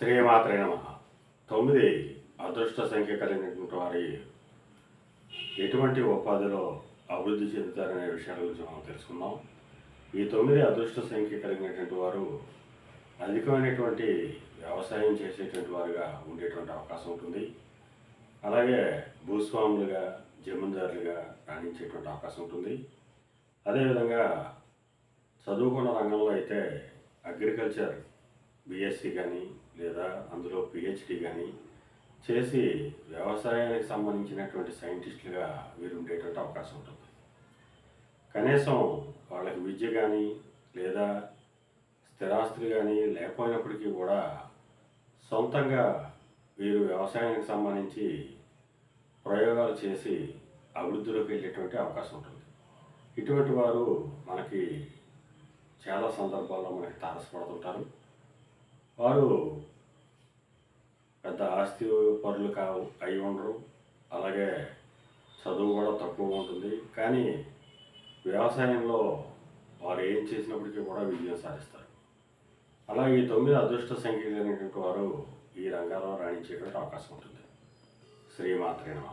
శ్రీమాత్రే నమ. తొమ్మిది అదృష్ట సంఖ్య కలిగినటువంటి వారి ఎటువంటి ఉపాధిలో అభివృద్ధి చెందుతారనే విషయాల గురించి మనం తెలుసుకుందాం. ఈ తొమ్మిది అదృష్ట సంఖ్య కలిగినటువంటి వారు అధికమైనటువంటి వ్యవసాయం చేసేటువంటి వారుగా ఉండేటువంటి అవకాశం ఉంటుంది. అలాగే భూస్వాములుగా జమీందారులుగా రాణించేటువంటి అవకాశం ఉంటుంది. అదేవిధంగా చదువుకున్న రంగంలో అయితే అగ్రికల్చర్ బీఎస్సీ కానీ లేదా అందులో పిహెచ్డి కానీ చేసి వ్యవసాయానికి సంబంధించినటువంటి సైంటిస్టులుగా వీరు ఉండేటువంటి అవకాశం ఉంటుంది. కనీసం వాళ్ళకి విద్య కానీ లేదా స్థిరాస్తులు కానీ లేకపోయినప్పటికీ కూడా సొంతంగా వీరు వ్యవసాయానికి సంబంధించి ప్రయోగాలు చేసి అభివృద్ధిలోకి వెళ్ళేటువంటి అవకాశం ఉంటుంది. ఇటువంటి వారు మనకి చాలా సందర్భాల్లో మనకి తారసపడుతుంటారు. వారు పెద్ద ఆస్తి పరులు కా అయి ఉండరు. అలాగే చదువు కూడా తక్కువ ఉంటుంది. కానీ వ్యవసాయంలో వారు ఏం చేసినప్పటికీ కూడా విజయం సాధిస్తారు. అలా ఈ తొమ్మిది అదృష్ట సంఖ్యలైనటువంటి వారు ఈ రంగాల్లో రాణించేటువంటి అవకాశం ఉంటుంది. శ్రీమాత్రే నమః.